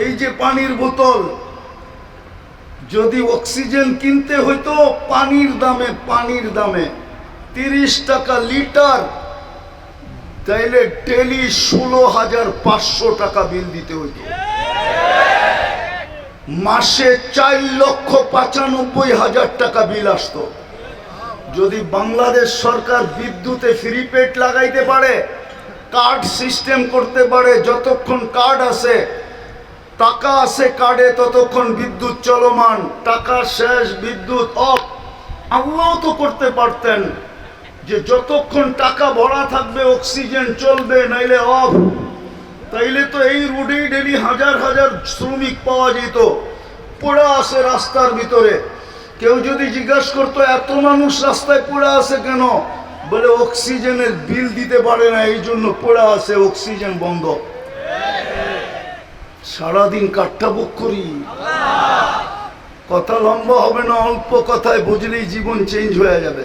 এই যে পানির বোতল, যদি অক্সিজেন কিনতে হইতো পানির দামে পানির দামে, তিরিশ টাকা লিটার, তাইলে ডেলি ষোলো হাজার পাঁচশো টাকা বিল দিতে হইতো। মাসে চার লক্ষ পঁচানব্বই হাজার টাকা বিল আসত। যদি বাংলাদেশ সরকার বিদ্যুতে ফ্রি পেড লাগাইতে পারে, কার্ড সিস্টেম করতে পারে, যতক্ষণ কার্ড আছে টাকা আছে কার্ডে, ততক্ষণ বিদ্যুৎ চলমান। টাকা শেষ, বিদ্যুৎ অফ। আল্লাহ তো করতে পারতেন যে যতক্ষণ টাকা ভরা থাকবে, অক্সিজেন চলবে, নাইলে অফ। তাইলে তো এই রোডেই ডেলি হাজার হাজার শ্রমিক পাওয়া যেত। পড়ে আসে রাস্তার ভিতরে। কেউ যদি জিজ্ঞাসা করতো, এত মানুষ রাস্তায় পড়ে আছে কেন? বলে, অক্সিজেনের বিল দিতে পারে না এই জন্য পড়ে আছে, অক্সিজেন বন্ধ। সারাদিন কাঠটা বুক করি। কথা লম্বা হবে না, অল্প কথায় বুঝলেই জীবন চেঞ্জ হয়ে যাবে।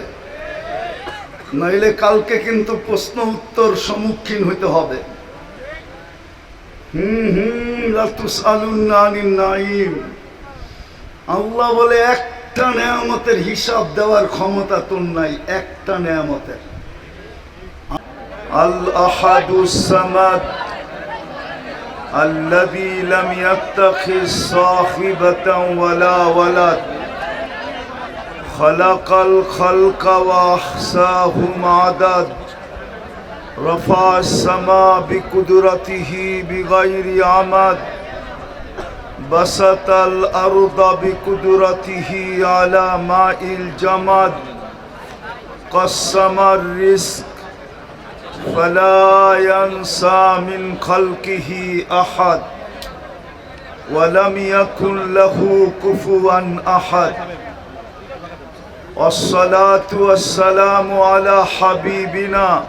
নইলে কালকে কিন্তু প্রশ্ন উত্তর সম্মুখীন হইতে হবে। হুম হুম লাতুস আলুন্নানিন নাইম। আল্লাহ বলে, একটা নেয়ামতের হিসাব দেওয়ার ক্ষমতা তোর নাই, একটা নেয়ামতের। আল আহাদুস সামাদ الذي لم يتخذ صاحبة ولا ولد. خلق الخلق وأحصاهم عدد. رفع السماء بقدرته بغير عمد. بسط الأرض بقدرته على ماء الجمد. قسم الرزق فلا ينسى من خلقه أحد ولم يكن له كفوا أحد. والصلاة والسلام على حبيبنا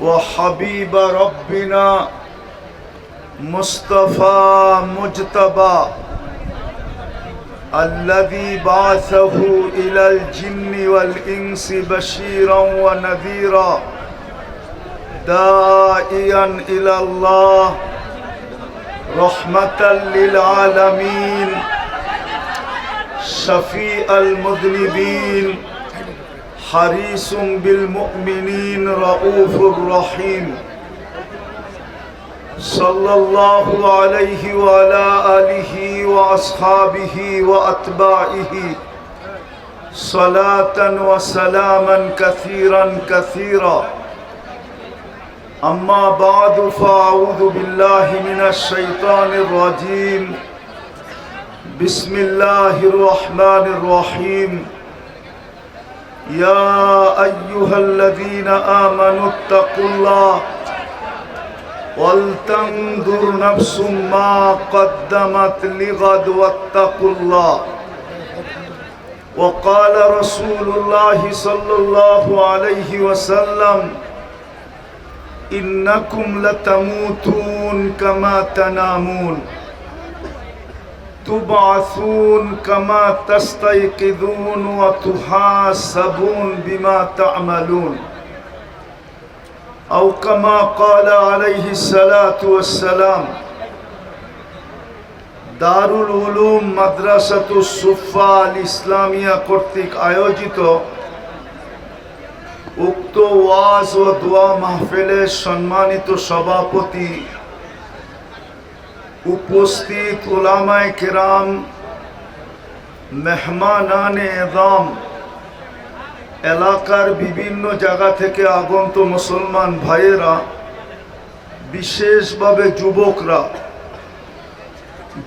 وحبيب ربنا مصطفى مجتبى الذي بعثه إلى الجن والإنس بشيرا ونذيرا. داعيا إلى الله رحمة للعالمين شفيع المذنبين حريص بالمؤمنين رؤوف رحيم. صلى الله عليه وعلى آله وأصحابه وأتباعه. صلاة وسلاما كثيرا كثيرا. أما بعد فأعوذ بالله من الشيطان الرجيم بسم الله الرحمن الرحيم يا أيها الذين آمنوا اتقوا الله ولتنظر نفس ما قدمت لغد واتقوا الله وقال رسول الله صلى الله عليه وسلم إنكم لتموتون كما تنامون تبعثون كما تستيقظون وتحاسبون بما تعملون أو كما قال عليه الصلاة والسلام দারুল উলুম মাদ্রাসাতুস সুফা আল ইসলামিয়া কর্তৃক আয়োজিত উক্ত ওয়াজ ও দোয়া মাহফিলের সম্মানিত সভাপতি, উপস্থিত ওলামায় কেরাম, মেহমানানে এদম এলাকার বিভিন্ন জায়গা থেকে আগন্ত মুসলমান ভাইয়েরা, বিশেষভাবে যুবকরা,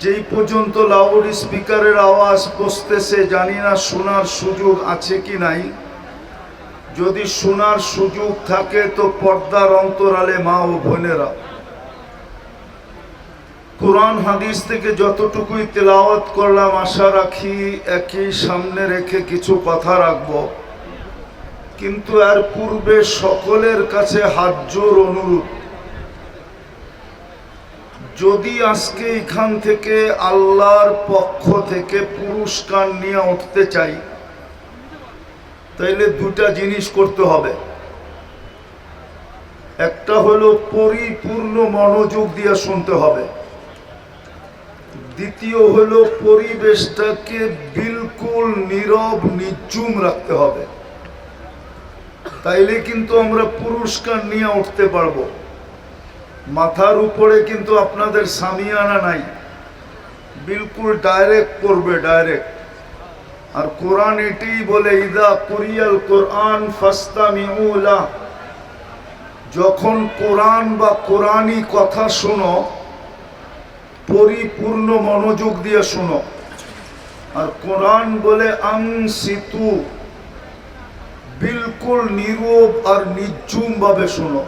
যেই পর্যন্ত লাউড স্পিকারের আওয়াজ বসতেছে জানি না শোনার সুযোগ আছে কি নাই। যদি শোনার সুযোগ থাকে তো পর্দার অন্তরালে মা ও বোনেরা। কোরআন হাদিস থেকে যতটুকুই তেলাওয়াত করলাম, আশা রাখি একই সামনে রেখে কিছু কথা রাখব। কিন্তু আর পূর্বে সকলের কাছে হাত জোর অনুরোধ। যদি আজকে এখান থেকে আল্লাহর পক্ষ থেকে পুরস্কার নিয়ে উঠতে চাই তাইলে দুটা জিনিস করতে হবে। একটা হলো পরিপূর্ণ মনোযোগ দিয়ে শুনতে হবে। দ্বিতীয় হলো পরিবেশটাকে বিলকুল নীরব নিচুম রাখতে হবে। তাইলে কিন্তু আমরা পুরস্কার নিয়ে উঠতে পারব। মাথার উপরে কিন্তু আপনাদের সামিয়ানা নাই। বিলকুল ডাইরেক্ট করবে, ডাইরেক্ট। আর কোরআন এটি বলে, ইদা কুরিয়াল কোরআন ফাস্তামিউলা যখন কোরআন বা কোরআনই কথা শোনো, পরিপূর্ণ মনোযোগ দিয়ে শোনো। আর কোরআন বলে আং সিতু বিলকুল নীরব আর নিঝুম ভাবে শোনো।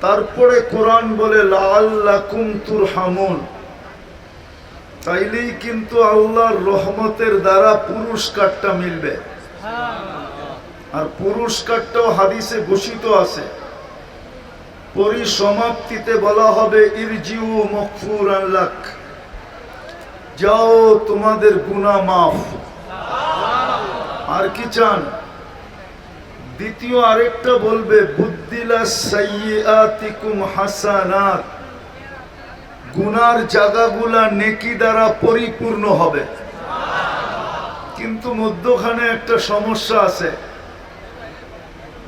তারপরে কোরআন বলে লাল লাকুম তুর হামুন তাইলেই কিন্তু আল্লাহর রহমতের দ্বারা পুরস্কারটা মিলবে। আর পুরস্কারটাও হাদিসে ঘোষিত আছে। পরিসমাপ্তিতে বলা হবে ইরজিউ মকফুর আল্লাহ যাও তোমাদের গুনাহ মাফ। আর কি চান? দ্বিতীয় আরেকটা বলবে বুদ্দিলা সাইয়াতিকুম হাসানাত। গুনার জায়গাগুলা নেকি দ্বারা পরিপূর্ণ হবে। কিন্তু মধ্যখানে একটা সমস্যা আছে।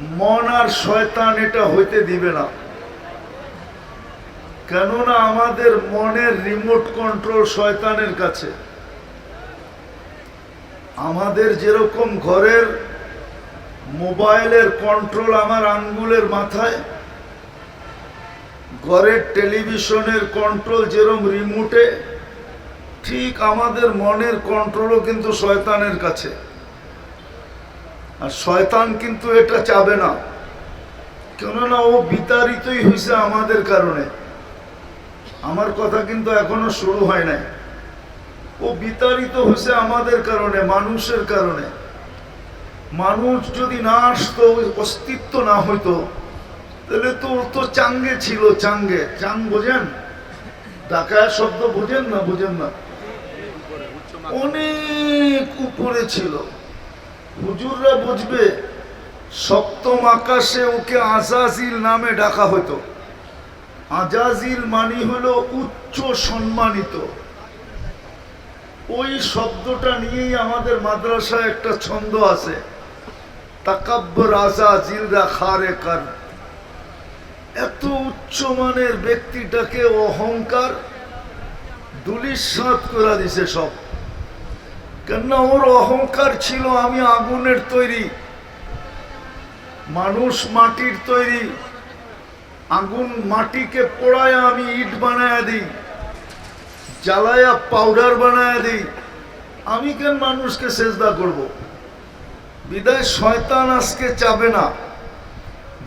মন আর শয়তান এটা হইতে দিবে না। কেননা আমাদের মনের রিমোট কন্ট্রোল শয়তানের কাছে। আমাদের যেরকম ঘরের মোবাইলের কন্ট্রোল আমার আঙ্গুলের মাথায় ঘরের টেলিভিশনের কন্ট্রোল যেরকম রিমোটে ঠিক আমাদের মনের কন্ট্রোলও কিন্তু শয়তানের কাছে। আর শয়তান কিন্তু এটা চাবে না। কেননা ও বিতাড়িতই হয়েছে আমাদের কারণে। আমার কথা কিন্তু এখনও শুরু হয় নাই। ও বিতাড়িত হয়েছে আমাদের কারণে, মানুষের কারণে। মানুষ যদি না আসতো, অস্তিত্ব না হইতো তাহলে তো ও তো চাঙ্গে ছিল, চাঙ্গে। চাং বোঝেন? ডাকায় শব্দ বোঝেন না বোঝেন না? অনেক উপরে ছিল। হুজুররা বুঝবে, সপ্তম আকাশে ওকে আজাজিল নামে ডাকা হতো আজাজিল মানি হলো উচ্চ সম্মানিত। ওই শব্দটা নিয়েই আমাদের মাদ্রাসায় একটা ছন্দ আছে। তাকাব্বর আজাজিলরা খারে কার এত উচ্চমানের ব্যক্তিটাকে অহংকার দুলিশাত করে দিছে সব। কেননা ওর অহংকার ছিল আমি আগুনের তৈরি, মানুষ মাটির তৈরি, আগুন মাটিকে পোড়ায় আমি ইট বানায় দিই, জ্বালায়া পাউডার বানায় দিই। আমি কেন মানুষকে সেজদা করব। বিদায় শয়তান আজকে চাবে না।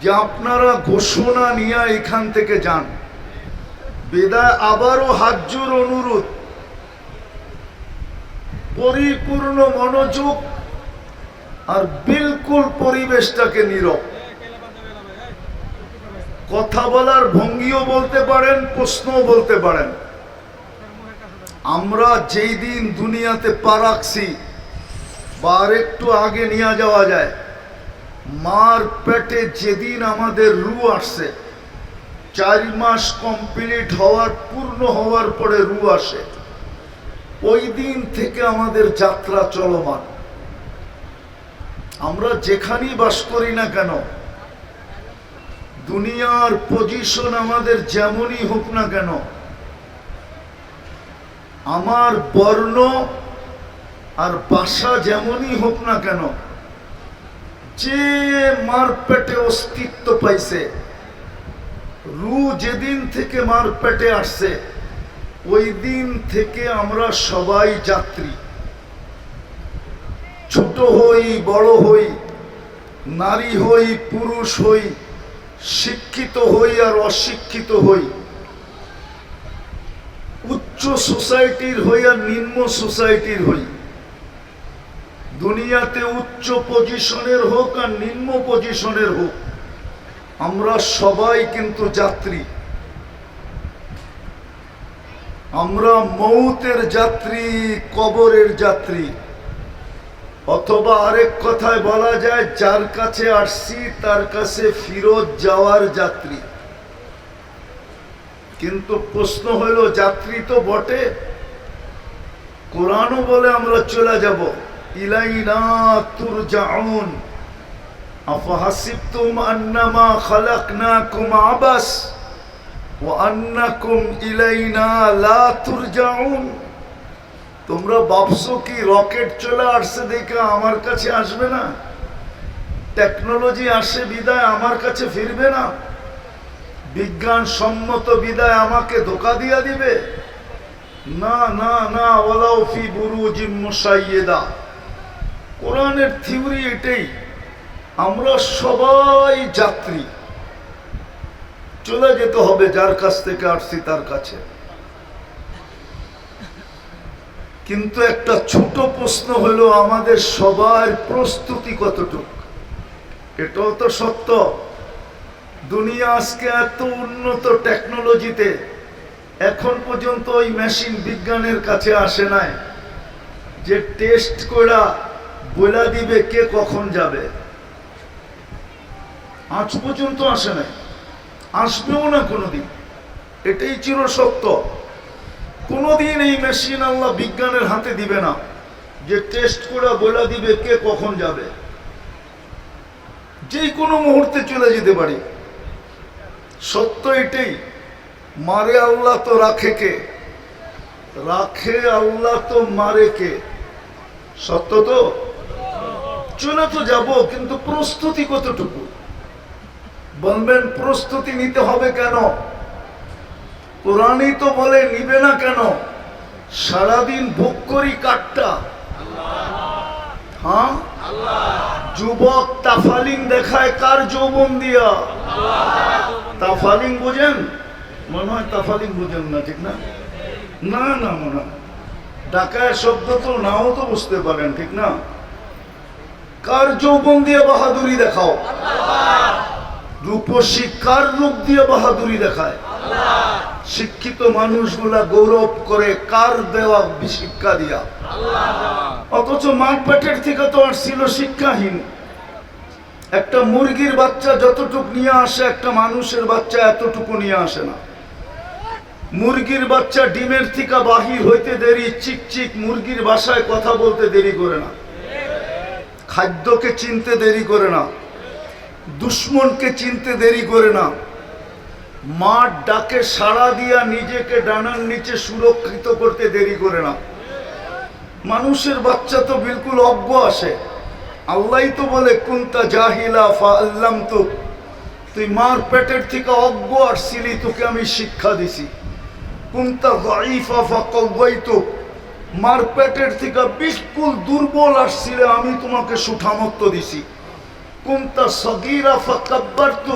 যে আপনারা ঘোষণা নিয়ে এখান থেকে যান। বেদায় আবারও হাজ্জুর অনুরোধ। পরিপূর্ণ মনোযোগ আর বিলকুল পরিবেশটাকে নীরব। কথা বলার ভঙ্গিও বলতে পারেন, প্রশ্নও বলতে পারেন। আমরা যেই দিন দুনিয়াতে পা রাখছি বা একটু আগে নিয়ে যাওয়া যায় মার পেটে যেদিন আমাদের রু আসছে, চার মাস কমপ্লিট হওয়ার, পূর্ণ হওয়ার পরে রু আসে। ওই দিন থেকে আমাদের যাত্রা চলমান। আমরা যেখানেই বাস করি না কেন, দুনিয়ার পজিশন আমাদের যেমনই হোক না কেন, আমার বর্ণ আর বাসা যেমনই হোক না কেন যে মারপেটে অস্তিত্ব পাইছে, রু যেদিন থেকে মারপেটে আসছে, ওই দিন থেকে আমরা সবাই যাত্রী। ছোট হই, বড় হই, নারী হই, পুরুষ হই, শিক্ষিত হই আর অশিক্ষিত হই। উচ্চ সোসাইটির হই আর নিম্ন সোসাইটির হই। দুনিয়াতে উচ্চ পজিশনের হোক আর নিম্ন পজিশনের হোক, আমরা সবাই কিন্তু যাত্রী। আমরা মৌতের যাত্রী, কবরের যাত্রী। অথবা আরেক কথায় বলা যায়, যার কাছে আসছি, তার কাছে ফিরত যাওয়ার যাত্রী। কিন্তু প্রশ্ন হলো, যাত্রী তো বটে? কোরআনও বলে আমরা চলে যাব। তোমরা ভাবছ কি রকেট চলে আসছে দেখে আমার কাছে আসবে না? টেকনোলজি আসে বিদায় আমার কাছে ফিরবে না? বিজ্ঞান সম্মত বিদায় আমাকে ধোকা দিয়া দিবে? না না না ওলাও ফি বুরুজিম মুসাইয়েদা। কোরআনের থিওরি এটাই, আমরা সবাই যাত্রী। চলে যেতে হবে যার কাছ থেকে আসছি তার কাছে। কিন্তু একটা ছোট প্রশ্ন হলো, আমাদের সবার প্রস্তুতি কতটুকু? এটাও তো সত্য। দুনিয়া আজকে এত উন্নত টেকনোলজিতে, এখন পর্যন্ত ওই মেশিন বিজ্ঞানের কাছে আসে নাই যে টেস্ট করা বলে দিবে কে কখন যাবে? আজ পর্যন্ত আসে নাই। আসবেও না কোনোদিন। এটাই চির সত্য। কোনোদিন এই মেশিন আল্লাহ বিজ্ঞানের হাতে দিবে না যে টেস্ট করে বলে দিবে কে কখন যাবে। যে কোনো মুহূর্তে চলে যেতে পারি। সত্য এটাই। মারে আল্লাহ তো রাখে কে? রাখে আল্লাহ তো মারে কে? সত্য তো? চলে তো যাব, কিন্তু প্রস্তুতি কতটুকু? বলবেন, প্রস্তুতি নিতে হবে কেন? কোরআনই তো বলে, নিবে না কেন? সারাদিন ভোগ করি কাঠটা। হ্যাঁ? যুবক তাফালিং দেখায় কার যৌবন দিয়া? তাফালিং বুঝেন? মনে হয় তাফালিং বুঝেন না, ঠিক না? না না, মনে হয়। ডাকায় শব্দ তো নাও তো বুঝতে পারেন, ঠিক না? কার যৌবন দিয়ে বাহাদুরি দেখাও? রূপসী কার রূপ দিয়ে বাহাদুরি দেখায়? শিক্ষিত মানুষগুলা গৌরব করে কার দেওয়া শিক্ষা দিয়া? অথচ মাঠ পেটের থেকে তো আর ছিল শিক্ষাহীন। একটা মুরগির বাচ্চা যতটুক নিয়ে আসে, একটা মানুষের বাচ্চা এতটুকু নিয়ে আসে না। মুরগির বাচ্চা ডিমের থেকে বাহির হইতে দেরি চিক চিক মুরগির বাসায় কথা বলতে দেরি করে না। খাদ্যকে চিনতে দেরি করে না, দুশ্মনকে চিনতে দেরি করে না। মাঠ ডাকে সাড়া দিয়া নিজেকে ডানার নিচে সুরক্ষিত করতে দেরি করে না। মানুষের বাচ্চা তো বিলকুল অজ্ঞ আসে। আল্লাহ তো বলে, কুন্তা জাহিলা ফা আল্লাম তো তুই মার পেটের থেকে অজ্ঞ আসছিলি তোকে আমি শিক্ষা দিছি। কুন্তা গাইফা ফা কব্বাইতো মার পেটের থেকে বিলকুল দুর্বল আসছিলে, আমি তোমাকে সুঠামত্ব দিছি। কুন্তা সগিরা ফা কাব্বারতু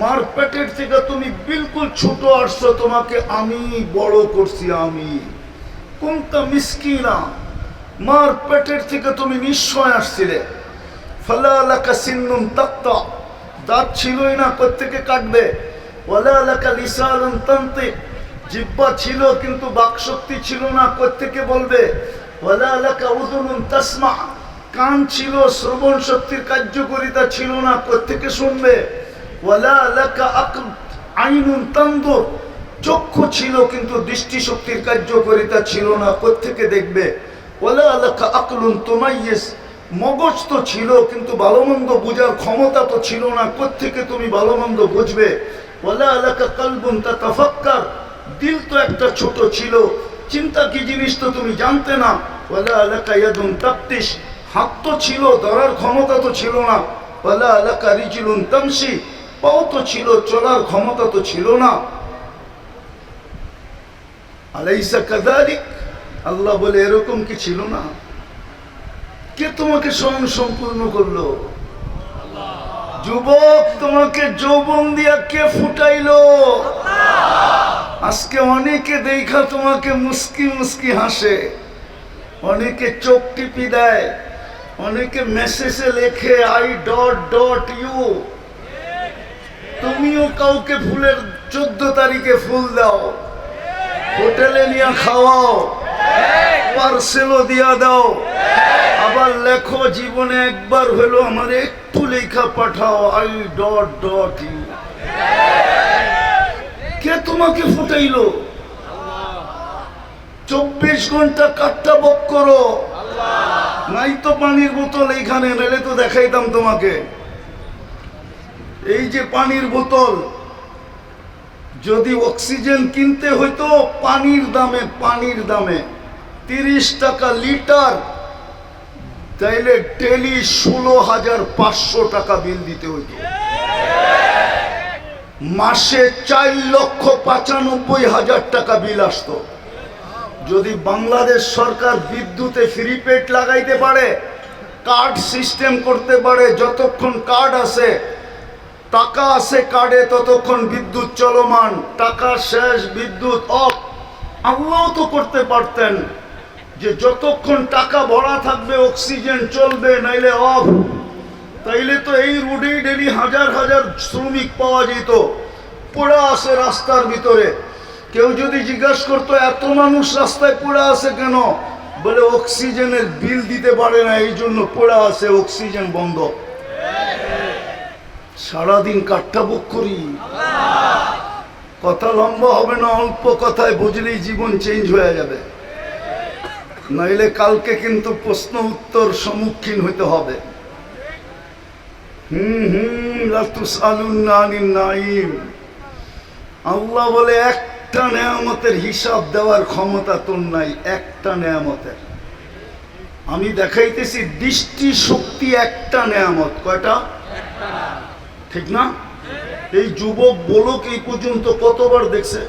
মার পেটের থেকে তুমি বিলকুল ছোট আসছো, তোমাকে আমি বড় করছি আমি। কুন্তা মিসকিনা মার পেটের থেকে তুমি নিশ্চয় আসছিলে। ফালালাকা সিন্নুন তাক্তা, দাঁত ছিলই না, কোত্থেকে কাটবে? ওয়ালালাকা লিসালুন তান্তিক জিব্বা ছিল, কিন্তু বাকশক্তি ছিল না। কোত্থেকে বলবে? তাসমা। কান ছিল, শ্রবণ শক্তির কার্যকরিতা ছিল না। কোত্থেকে শুনবে? আইনুন চক্ষু ছিল, কিন্তু দৃষ্টিশক্তির কার্যকরিতা ছিল না। কোত্থেকে দেখবে? ওলা আলাকা আকলুন তোমাইয়েস। মগজ তো ছিল, কিন্তু ভালো মন্দ বোঝার ক্ষমতা তো ছিল না। কোত্থেকে তুমি ভালো মন্দ বুঝবে? ওলা আলাকা কালবুন তা তাফাক্কার দিল তো একটা ছোট ছিল। চিন্তা কি জিনিস তো তুমি জানতে না? ওলা ইয়াদুন তাপ্তিস হাত তো ছিল, ধরার ক্ষমতা তো ছিল না। ওলা তামসি পাও তো ছিল, চলার ক্ষমতা তো ছিল না। আলাইসা কাদালিক আল্লাহ বলে, এরকম কি ছিল না? কে তোমাকে স্বয়ং সম্পূর্ণ করল? যুবক, তোমাকে যৌবন দিয়া কে ফুটাইলো? আজকে অনেকে দেখা তোমাকে মুস্কি মুস্কি হাসে, অনেকে চোখ টিপি দেয়, অনেকে মেসেজে লেখে আই ডট ডট ইউ তুমিও কাউকে ফুলের চোদ্দ তারিখে ফুল দাও, হোটেলে নিয়ে খাওয়াও। পার্সেলও দিয়া দাও। আবার লেখো, জীবনে একবার হলো আমার একটু লেখা পাঠাও I dot dot U K তোমাকে ফুটাইলো? চব্বিশ ঘণ্টা কাটটা বক করো। নাই তো পানির বোতল এইখানে নাহলে তো দেখাইতাম তোমাকে। এই যে পানির বোতল যদি অক্সিজেন কিনতে হইতো পানির দামে পানির দামে, তিরিশ টাকা লিটার, তাইলে ডেলি ষোলো হাজার পাঁচশো টাকা বিল দিতে হইতো। মাসে চার লক্ষ পঁচানব্বই হাজার টাকা বিল আসতো। যদি বাংলাদেশ সরকার বিদ্যুতে ফ্রি পেড লাগাইতে পারে কার্ড সিস্টেম করতে পারে, যতক্ষণ কার্ড আছে টাকা আছে কার্ডে, ততক্ষণ বিদ্যুৎ চলমান। টাকা শেষ, বিদ্যুৎ অফ। আল্লাহ তো করতে পারতেন যে যতক্ষণ টাকা ভরা থাকবে, অক্সিজেন চলবে, নাইলে অফ। তাইলে তো এই রোডেই ডেলি হাজার হাজার শ্রমিক পাওয়া যেত। পড়ে আছে রাস্তার ভিতরে। কেউ যদি জিজ্ঞাসা করতো, এত মানুষ রাস্তায় পড়ে আছে কেন? বলে, অক্সিজেনের বিল দিতে পারে না এই জন্য পড়ে আছে, অক্সিজেন বন্ধ। সারাদিন কাঠটা বুক করি। কথা লম্বা হবে না, অল্প কথায় বুঝলেই জীবন চেঞ্জ হয়ে যাবে। নইলে কালকে কিন্তু প্রশ্ন উত্তর সম্মুখীন হইতে হবে। আল্লাহ বলে, একটা নেয়ামতের হিসাব দেওয়ার ক্ষমতা তোর নাই, একটা নেয়ামতের। আমি দেখাইতেছি দৃষ্টি শক্তি একটা নেয়ামত। কয়টা? ঠিক না? এই যুবক বলক এই পর্যন্ত কতবার দেখছে?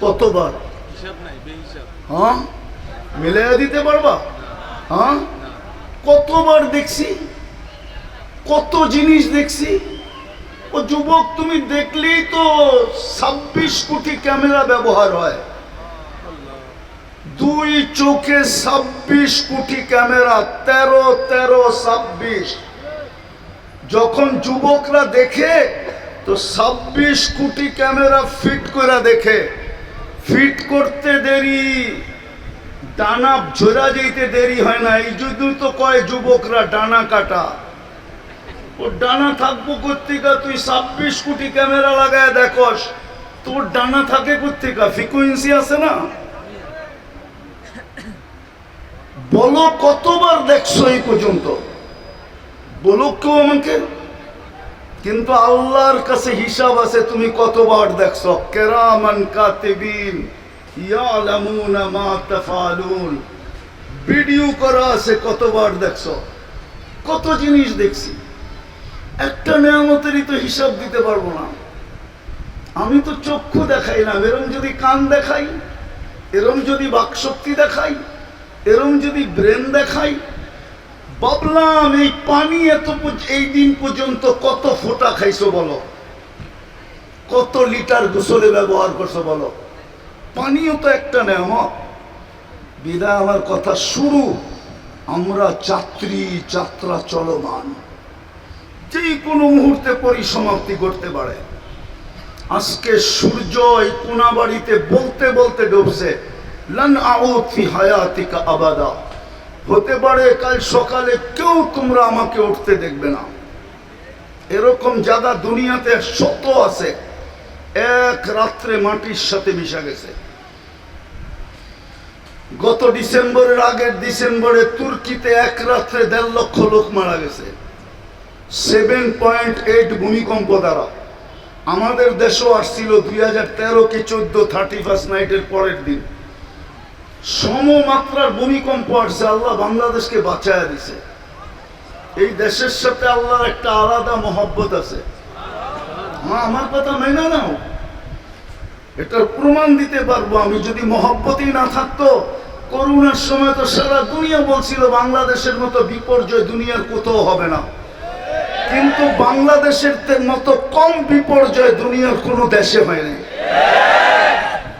কতবার? হ্যাঁ? মিলাইয়া দিতে পারবা? হ্যাঁ? কতবার দেখছি? কত জিনিস দেখছি? ও যুবক তুমি দেখলেই তো ছাব্বিশ কোটি ক্যামেরা ব্যবহার হয়। দুই চোখে ছাব্বিশ কোটি ক্যামেরা তেরো তেরো ছাব্বিশ। যখন যুবকরা দেখে, তো ছাব্বিশ কোটি ক্যামেরা ফিট করে দেখে। ফিট করতে দেরি, ডানা ঝোরা যেতে দেরি হয় না। এই যদি তো কয় যুবকরা ডানা কাটা। ও ডানা থাকব কর্তিকা তুই ছাব্বিশ কোটি ক্যামেরা লাগায় দেখস, তোর ডানা থাকে কর্তিকা ফ্রিকুয়েন্সি আছে না? বলো কতবার দেখছ এই পর্যন্ত? বলো কেউ আমাকে। কিন্তু আল্লাহর কাছে হিসাব আছে, তুমি কতবার দেখছ? কেরামান কাতিবিন ভিডিও করা আছে, কতবার দেখছ? কত জিনিস দেখছি। একটা নিয়ামতেরই তো হিসাব দিতে পারব না। আমি তো চক্ষু দেখাই না, এরম যদি কান দেখাই, এরম যদি বাকশক্তি দেখাই, এরম যদি ব্রেন দেখাই ভাবলাম, এই পানি এত এই দিন পর্যন্ত কত ফোঁটা খাইছো বলো? কত লিটার গোসলে ব্যবহার করছ বলো? পানিও তো একটা নেয়ামত বিদায় আমার কথা শুরু। আমরা যাত্রী, যাত্রা চলমান। যে কোনো মুহূর্তে পরিসমাপ্তি করতে পারে। আজকে সূর্য এই কোনাবাড়িতে বলতে বলতে ডুবছে, লান আউত হায়াতিকা আবাদা। হতে পারে কাল সকালে কেউ তোমরা আমাকে উঠতে দেখবে না। এরকম জায়গা দুনিয়াতে শত আছে। এক রাত্রে মাটির সাথে মিশা গেছে। গত ডিসেম্বরের আগের ডিসেম্বরে তুর্কিতে এক রাত্রে দেড় লক্ষ লোক মারা গেছে। সেভেন পয়েন্ট এইট ভূমিকম্প দ্বারা। আমাদের দেশও আসছিল দুই হাজার তেরো কি চোদ্দ থার্টি ফার্স্ট নাইটের পরের দিন। সমমাত্রার ভূমিকম্প আসছে, আল্লাহ বাংলাদেশকে বাঁচায় দিছে। এই দেশের সাথে আল্লাহর একটা আলাদা মহব্বত আছে। আমার কথা মেনে নাও। এটার প্রমাণ দিতে পারব আমি, যদি মহব্বতই না থাকতো, করোনার সময় তো সারা দুনিয়া বলছিল, বাংলাদেশের মতো বিপর্যয় দুনিয়ার কোথাও হবে না। কিন্তু বাংলাদেশের মতো কম বিপর্যয় দুনিয়ার কোনো দেশে হয়নি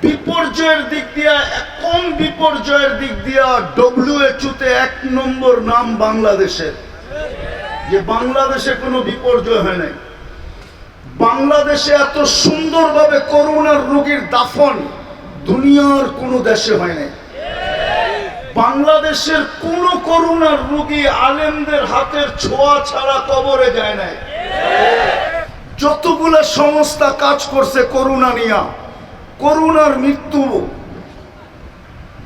বিপর্যয়ের দিক দিয়া কম বিপর্যয়ের দিক দিয়া ডব্লিউএচও তে এক নম্বর নাম বাংলাদেশের। যে বাংলাদেশে কোনো বিপর্যয় হয় নাই। বাংলাদেশে এত সুন্দরভাবে করোনার রোগীর দাফন দুনিয়ার কোনো দেশে হয় নাই। বাংলাদেশের কোন করোনার রোগী আলেমদের হাতের ছোঁয়া ছাড়া কবরে যায় নাই। যতগুলা সংস্থা কাজ করছে করুণা নিয়া। করুণার মৃত্যু।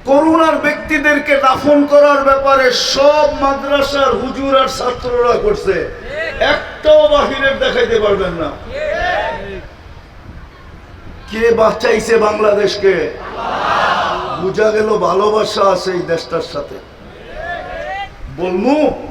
করুণার ব্যক্তিদেরকে দাফন করার ব্যাপারে সব মাদ্রাসার হুজুর আর ছাত্ররা করছে। একটাও বাহিরের দেখাইতে পারবেন না। কে বাঁচাইছে বাংলাদেশকে? বোঝা গেল ভালোবাসা আছে এই দেশটার সাথে। বলমু